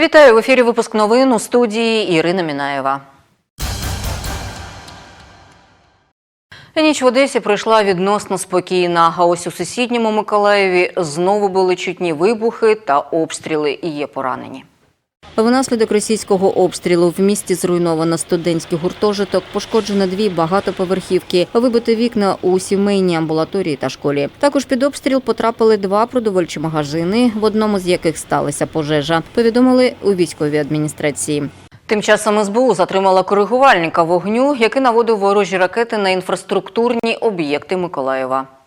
Вітаю в ефірі. Випуск новин у студії Ірина Мінаєва. Ніч в Одесі пройшла відносно спокійна. А ось у сусідньому Миколаєві знову були чутні вибухи та обстріли. І є поранені. Внаслідок російського обстрілу в місті зруйновано студентський гуртожиток, пошкоджено дві багатоповерхівки, вибито вікна у сімейній амбулаторії та школі. Також під обстріл потрапили два продовольчі магазини, в одному з яких сталася пожежа. Повідомили у військовій адміністрації. Тим часом СБУ затримала коригувальника вогню, який наводив ворожі ракети на інфраструктурні об'єкти Миколаєва.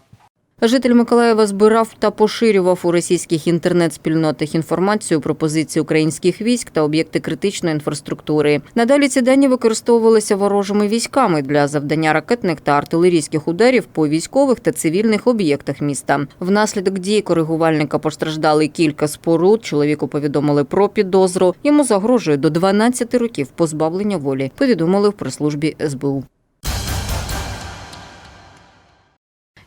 Житель Миколаєва збирав та поширював у російських інтернет-спільнотах інформацію про позиції українських військ та об'єкти критичної інфраструктури. Надалі ці дані використовувалися ворожими військами для завдання ракетних та артилерійських ударів по військових та цивільних об'єктах міста. Внаслідок дії коригувальника постраждали кілька споруд. Чоловіку повідомили про підозру. Йому загрожує до 12 років позбавлення волі. Повідомили в прес-службі СБУ.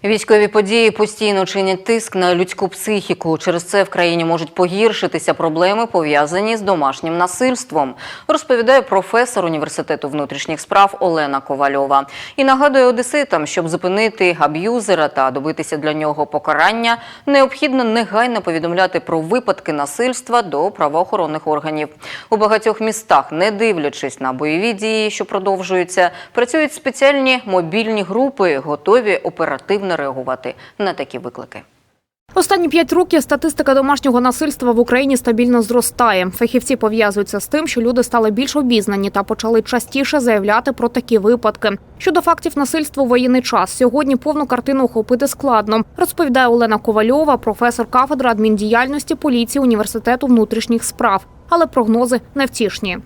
Військові події постійно чинять тиск на людську психіку. Через це в країні можуть погіршитися проблеми, пов'язані з домашнім насильством, розповідає професор університету внутрішніх справ Олена Ковальова. І нагадує одеситам, щоб зупинити аб'юзера та добитися для нього покарання, необхідно негайно повідомляти про випадки насильства до правоохоронних органів. У багатьох містах, не дивлячись на бойові дії, що продовжуються, працюють спеціальні мобільні групи, готові оперативно реагувати на такі виклики. Останні п'ять років статистика домашнього насильства в Україні стабільно зростає. Фахівці пов'язуються з тим, що люди стали більш обізнані та почали частіше заявляти про такі випадки. Щодо фактів насильства у воєнний час, сьогодні повну картину охопити складно, розповідає Олена Ковальова, професор кафедри адміндіяльності поліції університету внутрішніх справ. Але прогнози невтішні.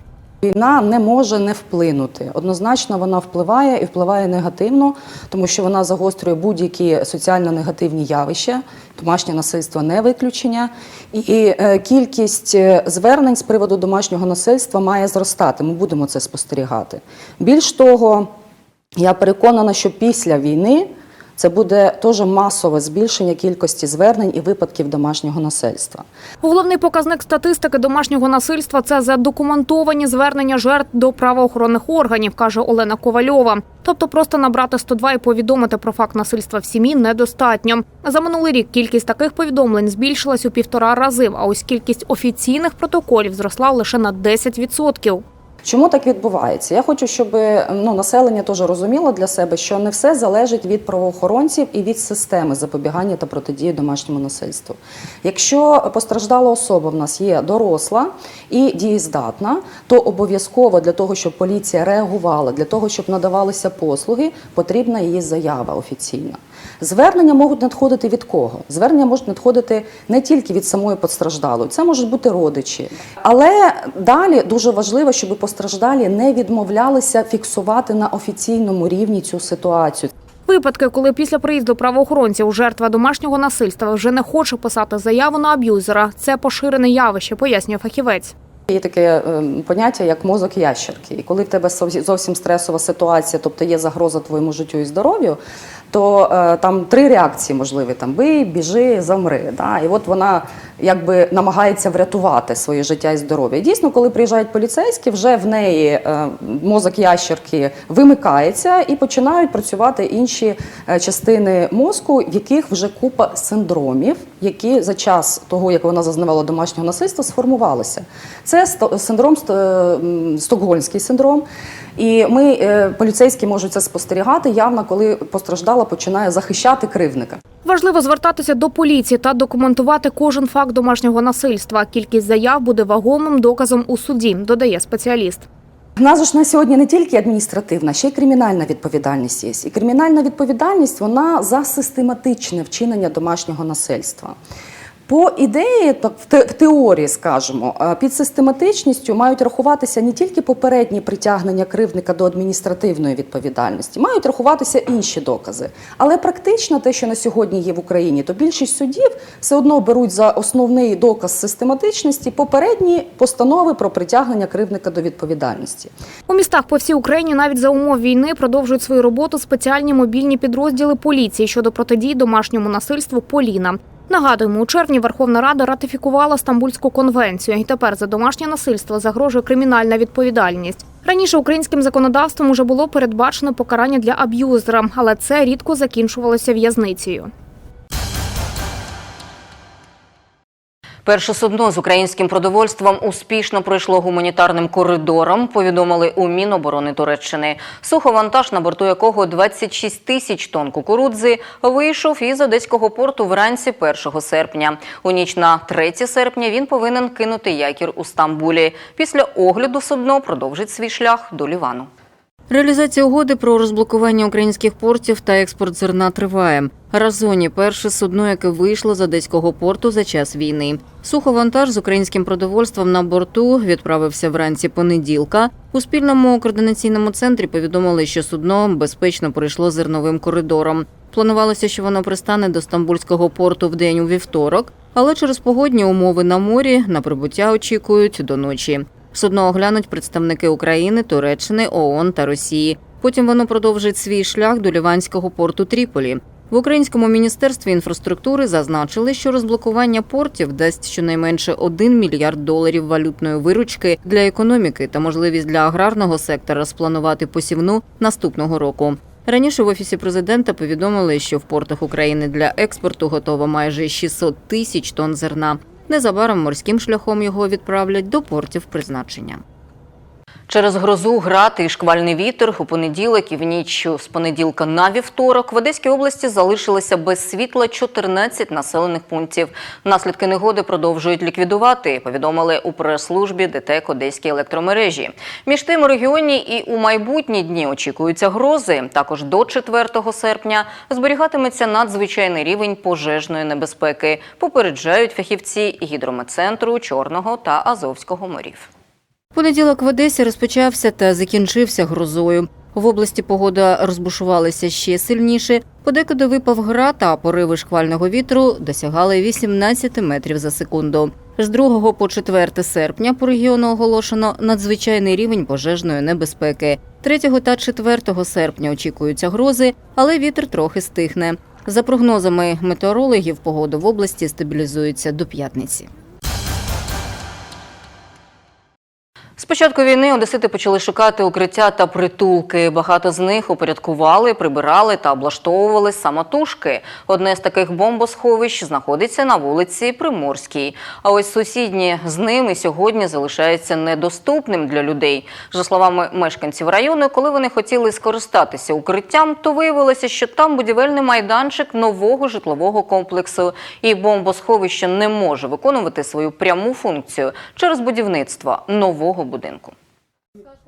Війна не може не вплинути. Однозначно вона впливає і впливає негативно, тому що вона загострює будь-які соціально-негативні явища. Домашнє насильство не виключення. І е, кількість е, звернень з приводу домашнього насильства має зростати. Ми будемо це спостерігати. Більш того, я переконана, що після війни. Це буде теж масове збільшення кількості звернень і випадків домашнього насильства. Головний показник статистики домашнього насильства це задокументовані звернення жертв до правоохоронних органів, каже Олена Ковальова. Тобто просто набрати 102 і повідомити про факт насильства в сім'ї недостатньо. За минулий рік кількість таких повідомлень збільшилась у півтора рази, а ось кількість офіційних протоколів зросла лише на 10%. Чому так відбувається? Я хочу, щоб ну, населення теж розуміло для себе, що не все залежить від правоохоронців і від системи запобігання та протидії домашньому насильству. Якщо постраждала особа в нас є доросла і дієздатна, то обов'язково для того, щоб поліція реагувала, для того, щоб надавалися послуги, потрібна її заява офіційна. Звернення можуть надходити від кого? Звернення можуть надходити не тільки від самої постраждалої, це можуть бути родичі. Але далі дуже важливо, щоб постраждалі не відмовлялися фіксувати на офіційному рівні цю ситуацію. Випадки, коли після приїзду правоохоронців жертва домашнього насильства вже не хоче писати заяву на аб'юзера, це поширене явище, пояснює фахівець. Є таке е, поняття, як мозок ящерки. І коли в тебе зовсім- зовсім стресова ситуація, тобто є загроза твоєму життю і здоров'ю, то е, там три реакції можливі: там бий, біжи, замри. Да? І от вона якби намагається врятувати своє життя і здоров'я. І дійсно, коли приїжджають поліцейські, вже в неї е, мозок ящерки вимикається і починають працювати інші е, частини мозку, в яких вже купа синдромів, які за час того, як вона зазнавала домашнього насильства, сформувалися. Це синдром е, стокгольмський синдром. І ми е, поліцейські можуть це спостерігати явно, коли постраждала починає захищати кривника. Важливо звертатися до поліції та документувати кожен факт домашнього насильства. Кількість заяв буде вагомим доказом у суді, додає спеціаліст. У нас ж на сьогодні не тільки адміністративна, ще й кримінальна відповідальність є. І кримінальна відповідальність вона за систематичне вчинення домашнього насильства. По ідеї, так в те- в теорії, скажімо, е, під систематичністю мають рахуватися не тільки попередні притягнення кривдника до адміністративної відповідальності, мають рахуватися інші докази. Але практично те, що на сьогодні є в Україні, то більшість судів все одно беруть за основний доказ систематичності попередні постанови про притягнення кривдника до відповідальності. У містах по всій Україні навіть за умов війни продовжують свою роботу спеціальні мобільні підрозділи поліції щодо протидії домашньому насильству Поліна. Нагадуємо, у червні Верховна Рада ратифікувала Стамбульську конвенцію, і тепер за домашнє насильство загрожує кримінальна відповідальність. Раніше українським законодавством уже було передбачено покарання для аб'юзера, але це рідко закінчувалося в'язницею. Перше судно з українським продовольством успішно пройшло гуманітарним коридором, повідомили у Міноборони Туреччини. Суховантаж, на борту якого 26 тисяч тонн кукурудзи, вийшов із одеського порту вранці 1 серпня. У ніч на 3 серпня він повинен кинути якір у Стамбулі. Після огляду судно продовжить свій шлях до Лівану. Реалізація угоди про розблокування українських портів та експорт зерна триває. Разоні перше судно, яке вийшло з одеського порту за час війни. Суховантаж з українським продовольством на борту відправився вранці понеділка. У спільному координаційному центрі повідомили, що судно безпечно пройшло зерновим коридором. Планувалося, що воно пристане до стамбульського порту в день у вівторок, але через погодні умови на морі на прибуття очікують до ночі. Судно оглянуть представники України, Туреччини, ООН та Росії. Потім воно продовжить свій шлях до ліванського порту Тріполі. В українському міністерстві інфраструктури зазначили, що розблокування портів дасть щонайменше 1 мільярд доларів валютної виручки для економіки та можливість для аграрного сектора спланувати посівну наступного року. Раніше в офісі президента повідомили, що в портах України для експорту готово майже 600 тисяч тонн зерна. Незабаром морським шляхом його відправлять до портів призначення. Через грозу, град і шквальний вітер у понеділок і в ніч з понеділка на вівторок в Одеській області залишилися без світла 14 населених пунктів. Наслідки негоди продовжують ліквідувати, повідомили у прес-службі ДТЕК Одеській електромережі. Між тим у регіоні і у майбутні дні очікуються грози. Також до 4 серпня зберігатиметься надзвичайний рівень пожежної небезпеки. Попереджають фахівці гідрометцентру Чорного та Азовського морів. Понеділок в Одесі розпочався та закінчився грозою. В області погода розбушувалася ще сильніше. Подекуди випав град, а пориви шквального вітру досягали 18 метрів за секунду. З 2 по 4 серпня по регіону оголошено надзвичайний рівень пожежної небезпеки. 3 та 4 серпня очікуються грози, але вітер трохи стихне. За прогнозами метеорологів, погода в області стабілізується до п'ятниці. Початку війни одесити почали шукати укриття та притулки. Багато з них упорядкували, прибирали та облаштовували самотужки. Одне з таких бомбосховищ знаходиться на вулиці Приморській. А ось сусідні з ними сьогодні залишається недоступним для людей. За словами мешканців району, коли вони хотіли скористатися укриттям, то виявилося, що там будівельний майданчик нового житлового комплексу, і бомбосховище не може виконувати свою пряму функцію через будівництво нового будинку.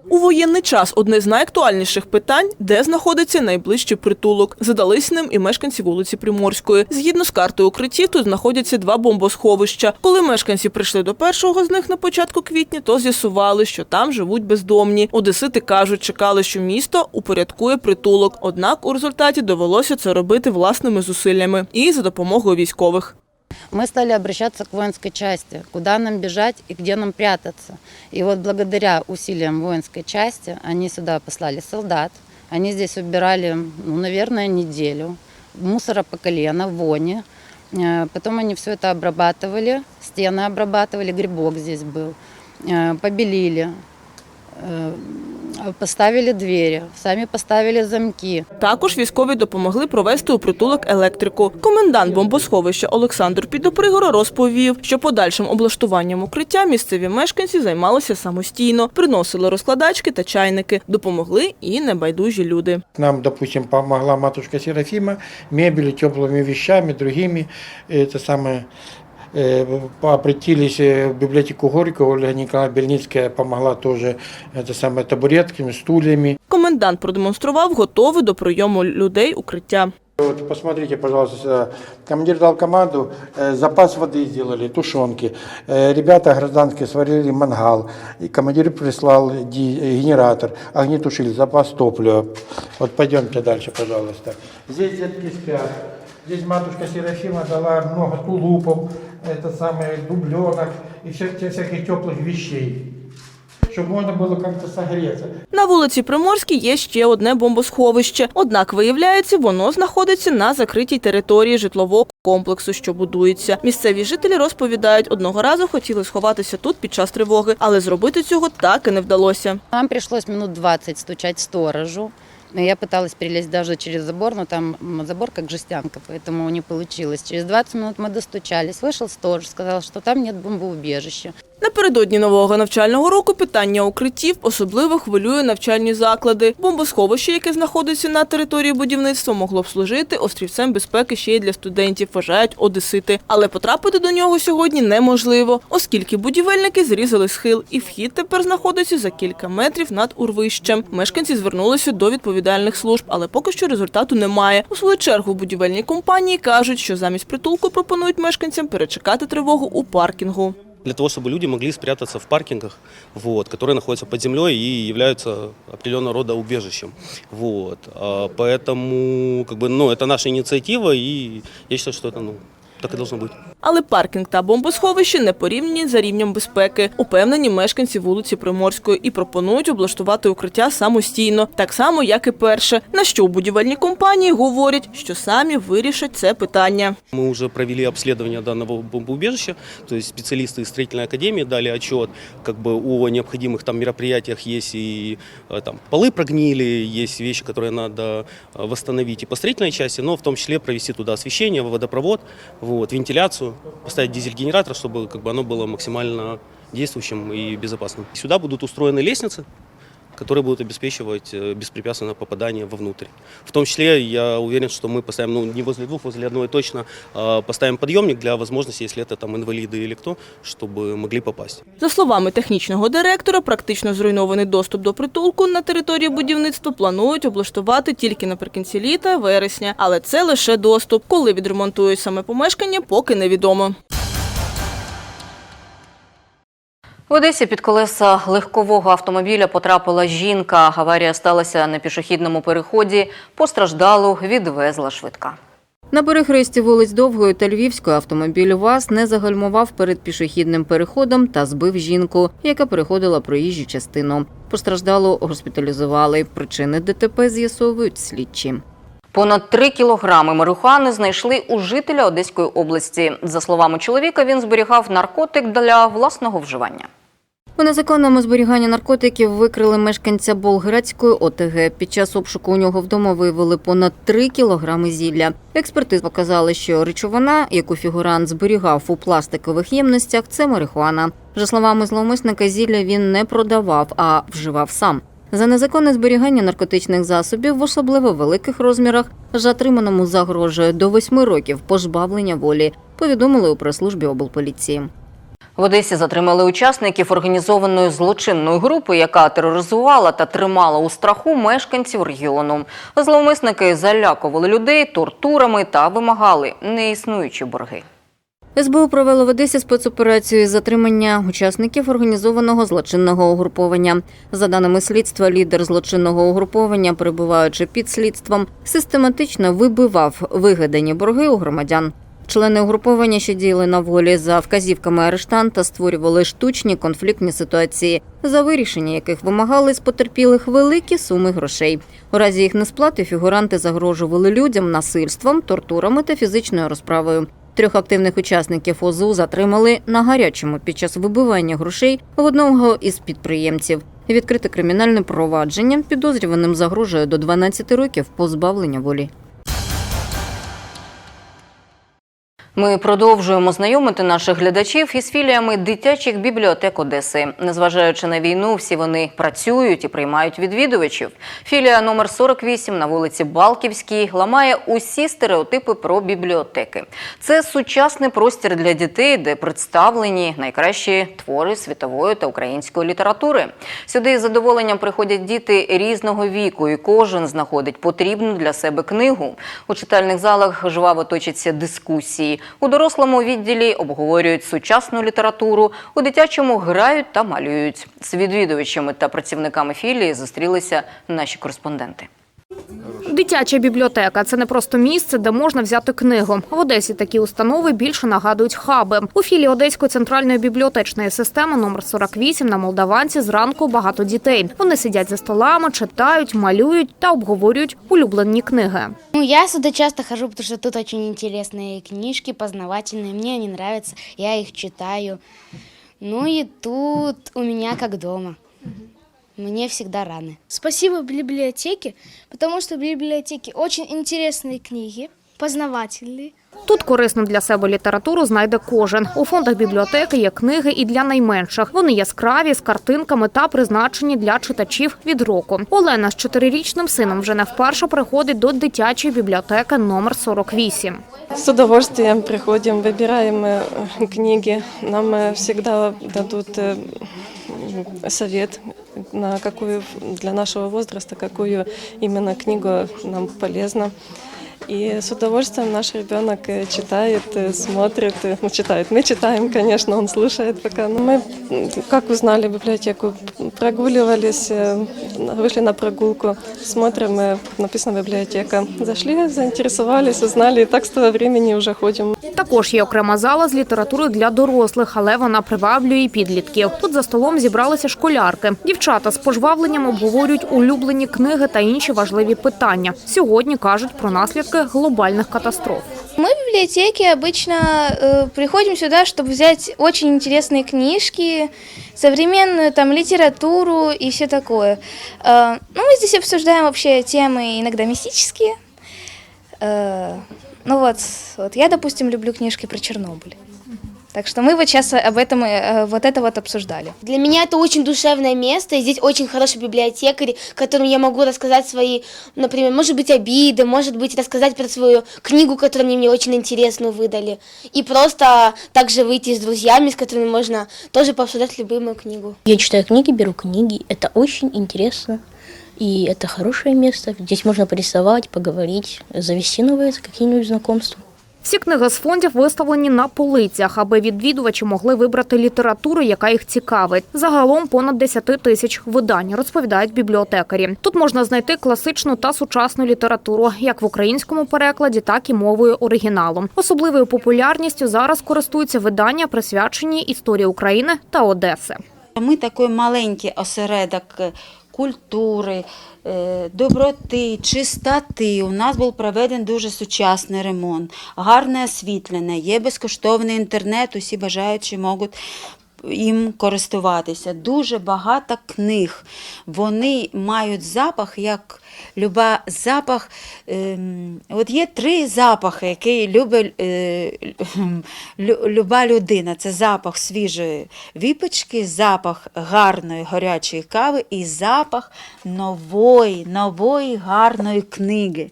У воєнний час одне з найактуальніших питань, де знаходиться найближчий притулок. Задались ним і мешканці вулиці Приморської. Згідно з картою укриттів, тут знаходяться два бомбосховища. Коли мешканці прийшли до першого з них на початку квітня, то з'ясували, що там живуть бездомні. Одесити кажуть, чекали, що місто упорядкує притулок. Однак у результаті довелося це робити власними зусиллями і за допомогою військових мы стали обращаться к воинской части, куда нам бежать и где нам прятаться. И вот благодаря усилиям воинской части они сюда послали солдат. Они здесь убирали, ну, наверное, неделю. Мусора по колено, вони. Э, Потом они все это обрабатывали, стены обрабатывали, грибок здесь был. Э, Побелили, э, поставили двери, сами поставили замки. Також військові допомогли провести у притулок електрику. Комендант бомбосховища Олександр Підопригора розповів, що подальшим облаштуванням укриття місцеві мешканці займалися самостійно, приносили розкладачки та чайники, допомогли і небайдужі люди. Нам, допустим, помогла матушка Серафима мебелью, теплыми вещами, другими. Это самое, э, обратились э, в библиотеку Горького, Ольга Николаевна Бельницкая помогла тоже это самое, табуретками, стульями. Комендант продемонстрував готове до прийому людей укриття. Вот посмотрите, пожалуйста, сюда. командир дал команду, э, запас воды сделали, тушенки. Э, ребята гражданские сварили мангал. И командир прислал ди- э, генератор, огнетушитель, запас топлива. Вот пойдемте дальше, пожалуйста. Здесь детки спят. Здесь матушка Серафима дала много тулупов, это самое, дубленок и вся- всяких теплых вещей, чтобы можно было как-то согреться. На вулиці Приморській є ще одне бомбосховище. Однак, виявляється, воно знаходиться на закритій території житлового комплексу, що будується. Місцеві жителі розповідають, одного разу хотіли сховатися тут під час тривоги, але зробити цього так і не вдалося. Нам пришлось минут 20 стучать сторожу. Но Я пыталась перелезть даже через забор, но там м, забор как жестянка, поэтому не получилось. Через 20 минут мы достучались. Вышел сторож, сказал, что там нет бомбоубежища. Напередодні нового навчального року питання укриттів особливо хвилює навчальні заклади. Бомбосховище, яке знаходиться на території будівництва, могло б служити острівцем безпеки ще й для студентів, вважають одесити. Але потрапити до нього сьогодні неможливо, оскільки будівельники зрізали схил, і вхід тепер знаходиться за кілька метрів над урвищем. Мешканці звернулися до відповідальних служб, але поки що результату немає. У свою чергу будівельні компанії кажуть, що замість притулку пропонують мешканцям перечекати тривогу у паркінгу для того, чтобы люди могли спрятаться в паркингах, вот, которые находятся под землей и являются определенного рода убежищем. Вот. А, Поэтому как бы, ну, это наша инициатива, и я считаю, что это ну, так и должно быть. Але паркінг та бомбосховище не порівняні за рівнем безпеки. Упевнені мешканці вулиці Приморської і пропонують облаштувати укриття самостійно, так само як і перше. На що будівельні компанії говорять, що самі вирішать це питання. Мы уже провели обследование данного бомбоубежища, то есть специалисты из строительной академии дали отчет как бы о необходимых там мероприятиях, есть и э, там полы прогнили, есть вещи, которые надо э, восстановить и по строительной части, но в том числе провести туда освещение, водопровод, вот, вентиляцию, поставить дизель-генератор, чтобы как бы оно было максимально действующим и безопасным. Сюда будут устроены лестницы, которые будут обеспечивать э, беспрепятственное попадание вовнутрь. В том числе я уверен, что мы поставим, ну не возле двух, возле одной точно, а поставим подъемник для возможности, если это там инвалиды или кто, чтобы могли попасть. За словами технічного директора, практично зруйнований доступ до притулку на території будівництва планують облаштувати тільки наприкінці літа, вересня. Але це лише доступ. Коли відремонтують саме помешкання, поки невідомо. В Одесі під колеса легкового автомобіля потрапила жінка. Аварія сталася на пішохідному переході. Постраждалу відвезла швидка. На перехресті вулиць Довгої та Львівської автомобіль ВАЗ не загальмував перед пішохідним переходом та збив жінку, яка переходила проїжджу частину. Постраждалу госпіталізували. Причини ДТП з'ясовують слідчі. Понад три кілограми марихуани знайшли у жителя Одеської області. За словами чоловіка, він зберігав наркотик для власного вживання. У незаконному зберіганні наркотиків викрили мешканця Болградської ОТГ. Під час обшуку у нього вдома виявили понад 3 кілограми зілля. Експертиз показали, що речовина, яку фігурант зберігав у пластикових ємностях, це марихуана. За словами зловмисника, зілля він не продавав, а вживав сам. За незаконне зберігання наркотичних засобів в особливо великих розмірах затриманому загрожує до 8 років позбавлення волі, повідомили у прес-службі облполіції. В Одесі затримали учасників організованої злочинної групи, яка тероризувала та тримала у страху мешканців регіону. Зловмисники залякували людей тортурами та вимагали неіснуючі борги. СБУ провело в Одесі спецоперацію із затримання учасників організованого злочинного угруповання. За даними слідства, лідер злочинного угруповання, перебуваючи під слідством, систематично вибивав вигадані борги у громадян. Члени угруповання, що діяли на волі за вказівками арештанта, створювали штучні конфліктні ситуації, за вирішення яких вимагали з потерпілих великі суми грошей. У разі їх несплати фігуранти загрожували людям насильством, тортурами та фізичною розправою. Трьох активних учасників ОЗУ затримали на гарячому під час вибивання грошей в одного із підприємців. Відкрите кримінальне провадження підозрюваним загрожує до 12 років позбавлення волі. Ми продовжуємо знайомити наших глядачів із філіями дитячих бібліотек Одеси. Незважаючи на війну, всі вони працюють і приймають відвідувачів. Філія номер 48 на вулиці Балківській ламає усі стереотипи про бібліотеки. Це сучасний простір для дітей, де представлені найкращі твори світової та української літератури. Сюди із задоволенням приходять діти різного віку, і кожен знаходить потрібну для себе книгу. У читальних залах жваво точаться дискусії. У дорослому відділі обговорюють сучасну літературу, у дитячому грають та малюють. З відвідувачами та працівниками філії зустрілися наші кореспонденти. Дитяча бібліотека це не просто місце, де можна взяти книгу. В Одесі такі установи більше нагадують хаби. У філії Одеської центральної бібліотечної системи номер 48 на Молдаванці зранку багато дітей. Вони сидять за столами, читають, малюють та обговорюють улюблені книги. Ну, я сюда часто хожу, потому что тут очень интересные книжки, познавательные. Мне они нравятся, я их читаю. Ну и тут у меня как дома Мне всегда рано. Спасибо библиотеке, потому что в библиотеке очень интересные книги, познавательные. Тут корисну для себе літературу знайде кожен. У фондах бібліотеки є книги і для найменших. Вони яскраві з картинками та призначені для читачів від року. Олена з чотирирічним сином вже не вперше приходить до дитячої бібліотеки номер 48. С удовольствием приходим, выбираем э, книги. Нам э, всегда дадут э, м, совет, на какую для нашего возраста, какую именно книгу нам полезно. И с удовольствием наш ребенок э, читает, э, смотрит, э, ну, читает. Мы читаем, конечно, он слушает пока. Но мы, м, как узнали библиотеку, прогуливались, э, вышли на прогулку, смотрим, э, написано библиотека. Зашли, заинтересовались, узнали, и так с того времени уже ходим. Також є окрема зала з літератури для дорослих, але вона приваблює і підлітків. Тут за столом зібралися школярки. Дівчата з пожвавленням обговорюють улюблені книги та інші важливі питання. Сьогодні кажуть про наслідки глобальних катастроф. Мы в библиотеке обычно э, приходим сюда, чтобы взять очень интересные книжки, современную там литературу и все такое. Э, ну, мы здесь обсуждаем вообще темы иногда мистические. Э, ну вот, вот я, допустим, люблю книжки про Чернобыль. Так что мы вот сейчас об этом, э, вот это вот обсуждали. Для меня это очень душевное место, и здесь очень хороший библиотекарь, которому я могу рассказать свои, например, может быть, обиды, может быть, рассказать про свою книгу, которую мне, мне очень интересную выдали. И просто также выйти с друзьями, с которыми можно тоже пообсуждать любимую книгу. Я читаю книги, беру книги. Это очень интересно. И это хорошее место. Здесь можно порисовать, поговорить, завести новые какие-нибудь знакомства. Всі книги з фондів виставлені на полицях, аби відвідувачі могли вибрати літературу, яка їх цікавить. Загалом понад 10 тисяч видань, розповідають бібліотекарі. Тут можна знайти класичну та сучасну літературу, як в українському перекладі, так і мовою оригіналу. Особливою популярністю зараз користуються видання, присвячені історії України та Одеси. Ми такий маленький осередок культури, е, доброти, чистоти. У нас був проведений дуже сучасний ремонт, гарне освітлення, є безкоштовний інтернет, усі бажаючі можуть їм користуватися. Дуже багато книг. Вони мають запах, як люба запах. ем, От є три запахи, які любить е, люба людина. Це запах свіжої випічки, запах гарної гарячої кави і запах нової, нової гарної книги.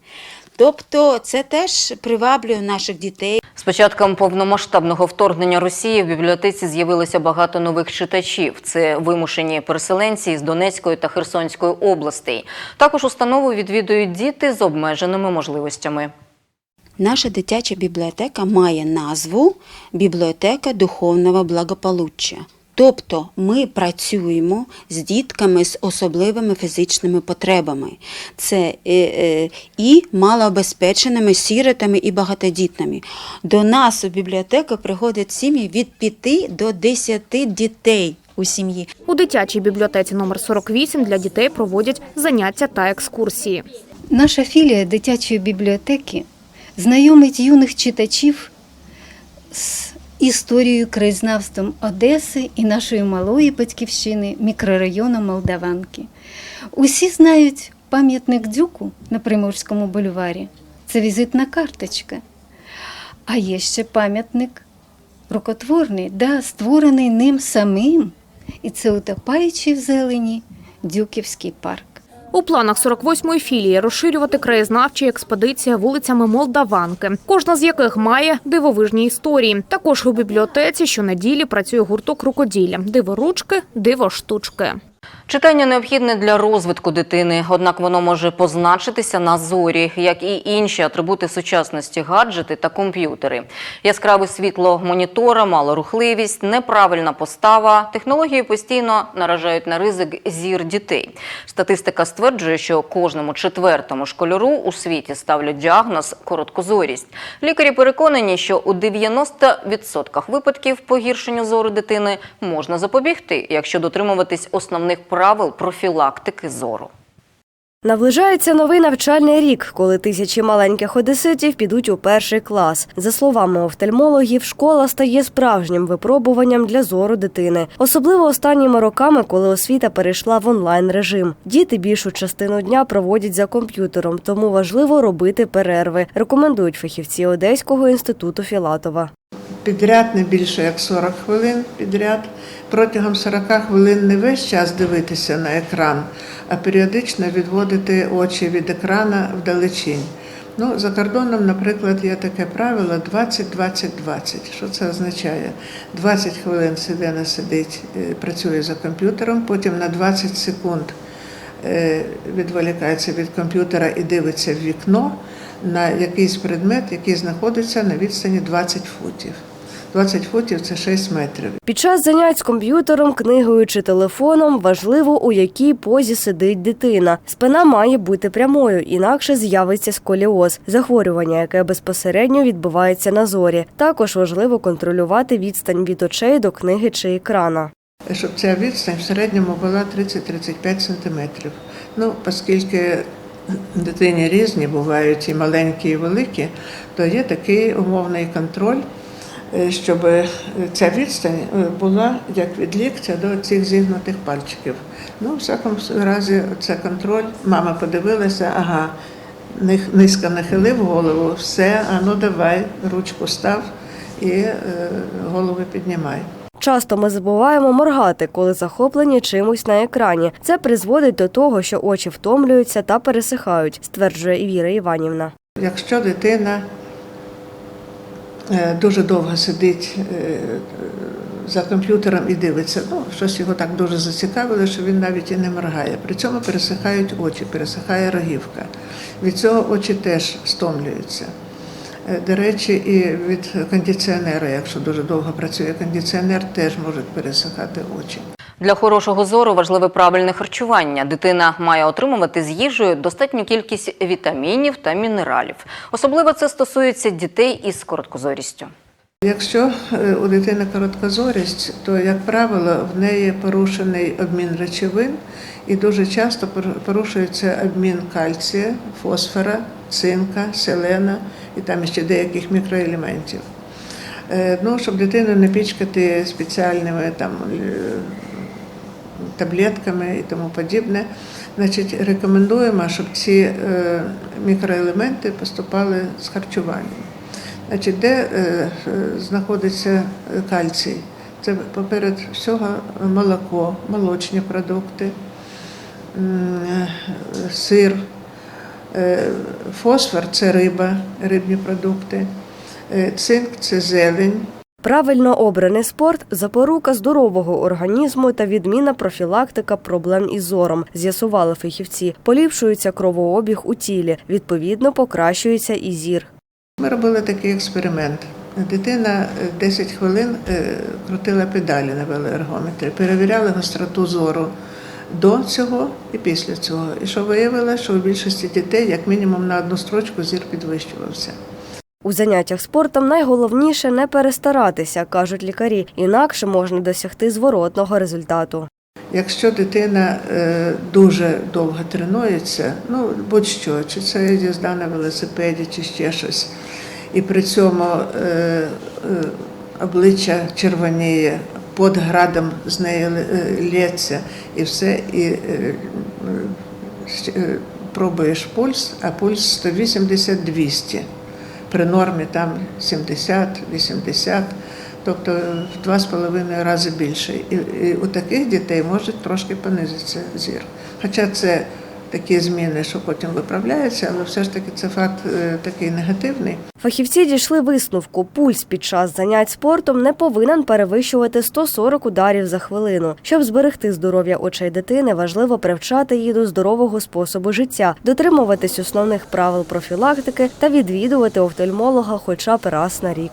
Тобто це теж приваблює наших дітей. З початком повномасштабного вторгнення Росії в бібліотеці з'явилося багато нових читачів. Це вимушені переселенці з Донецької та Херсонської областей. Також установу відвідують діти з обмеженими можливостями. Наша дитяча бібліотека має назву Бібліотека духовного благополуччя. Тобто ми працюємо з дітками з особливими фізичними потребами. Це е, е, і малообезпеченими сіротами і багатодітними. До нас у бібліотеку приходять сім'ї від 5 до 10 дітей у сім'ї. У дитячій бібліотеці номер 48 для дітей проводять заняття та екскурсії. Наша філія дитячої бібліотеки знайомить юних читачів з історією краєзнавством Одеси і нашої малої батьківщини мікрорайону Молдаванки. Усі знають пам'ятник Дюку на Приморському бульварі. Це візитна карточка. А є ще пам'ятник рукотворний, да, створений ним самим. І це утопаючий в зелені Дюківський парк. У планах 48-ї філії розширювати краєзнавчі експедиції вулицями Молдаванки, кожна з яких має дивовижні історії. Також у бібліотеці щонеділі працює гурток рукоділля, диворучки, дивоштучки. Читання необхідне для розвитку дитини, однак воно може позначитися на зорі, як і інші атрибути сучасності, гаджети та комп'ютери. Яскраве світло монітора, малорухливість, неправильна постава. Технології постійно наражають на ризик зір дітей. Статистика стверджує, що кожному четвертому школяру у світі ставлять діагноз короткозорість. Лікарі переконані, що у 90% випадків погіршенню зору дитини можна запобігти, якщо дотримуватись основних правил профілактики зору. Наближається новий навчальний рік, коли тисячі маленьких одеситів підуть у перший клас. За словами офтальмологів, школа стає справжнім випробуванням для зору дитини, особливо останніми роками, коли освіта перейшла в онлайн режим. Діти більшу частину дня проводять за комп'ютером, тому важливо робити перерви. Рекомендують фахівці Одеського інституту Філатова. Підряд не більше як 40 хвилин підряд. Протягом 40 хвилин не весь час дивитися на екран, а періодично відводити очі від екрана вдалечінь. Ну, за кордоном, наприклад, є таке правило 20-20-20. Що це означає? 20 хвилин сидина сидить, е, працює за комп'ютером, потім на 20 секунд е, відволікається від комп'ютера і дивиться в вікно на якийсь предмет, який знаходиться на відстані 20 футів. 20 футів це 6 метрів. Під час занять з комп'ютером, книгою чи телефоном важливо, у якій позі сидить дитина. Спина має бути прямою, інакше з'явиться сколіоз, захворювання, яке безпосередньо відбувається на зорі. Також важливо контролювати відстань від очей до книги чи екрана. Щоб ця відстань в середньому була 30-35 сантиметрів. Ну, оскільки дитині різні бувають і маленькі, і великі, то є такий умовний контроль, щоб ця відстань е, була як від ліктя до цих зігнутих пальчиків. Ну, в всякому разі, це контроль. Мама подивилася, ага, низько нахилив голову, все, а ну давай, ручку став і е, голову піднімай. Часто ми забуваємо моргати, коли захоплені чимось на екрані. Це призводить до того, що очі втомлюються та пересихають, стверджує Віра Іванівна. Якщо дитина е, дуже довго сидить е, за комп'ютером і дивиться, ну, щось його так дуже зацікавило, що він навіть і не моргає. При цьому пересихають очі, пересихає рогівка. Від цього очі теж стомлюються. Е, До речі, і від кондиціонера, якщо дуже довго працює кондиціонер, теж можуть пересихати очі. Для хорошого зору важливе правильне харчування. Дитина має отримувати з їжею достатню кількість вітамінів та мінералів. Особливо це стосується дітей із короткозорістю. Якщо е, у дитини короткозорість, то, як правило, в неї порушений обмін речовин і дуже часто пор- порушується обмін кальція, фосфора, цинка, селена і там ще деяких мікроелементів. Е, Ну, щоб дитину не пічкати спеціальними там, е, таблетками і тому подібне, значить, рекомендуємо, щоб ці е, мікроелементи поступали з харчуванням. Значить, де е, знаходиться кальцій? Це поперед всього молоко, молочні продукти, сир, е, фосфор це риба, рибні продукти, цинк це зелень. Правильно обраний спорт запорука здорового організму та відміна профілактика проблем із зором, з'ясували фахівці. Поліпшується кровообіг у тілі, відповідно покращується і зір. Ми робили такий експеримент. Дитина е, 10 хвилин е, крутила педалі на велоергометрі, перевіряли гостроту зору до цього і після цього. І що виявилося, що у більшості дітей як мінімум на одну строчку зір підвищувався. У заняттях спортом найголовніше не перестаратися, кажуть лікарі, інакше можна досягти зворотного результату. Якщо дитина е, дуже довго тренується, ну будь-що, чи це їзда на велосипеді, чи ще щось, і при цьому е, е, обличчя червоніє, під градом з неї лється, і все, і пробуєш пульс, а пульс 180-200. При нормі там 70-80, тобто в два з половиною рази більше. І, і у таких дітей може трошки понизитися зір. Хоча це такі зміни, що потім виправляються, але все ж таки це факт е, такий негативний. Фахівці дійшли висновку. Пульс під час занять спортом не повинен перевищувати 140 ударів за хвилину. Щоб зберегти здоров'я очей дитини, важливо привчати її до здорового способу життя, дотримуватись основних правил профілактики та відвідувати офтальмолога хоча б раз на рік.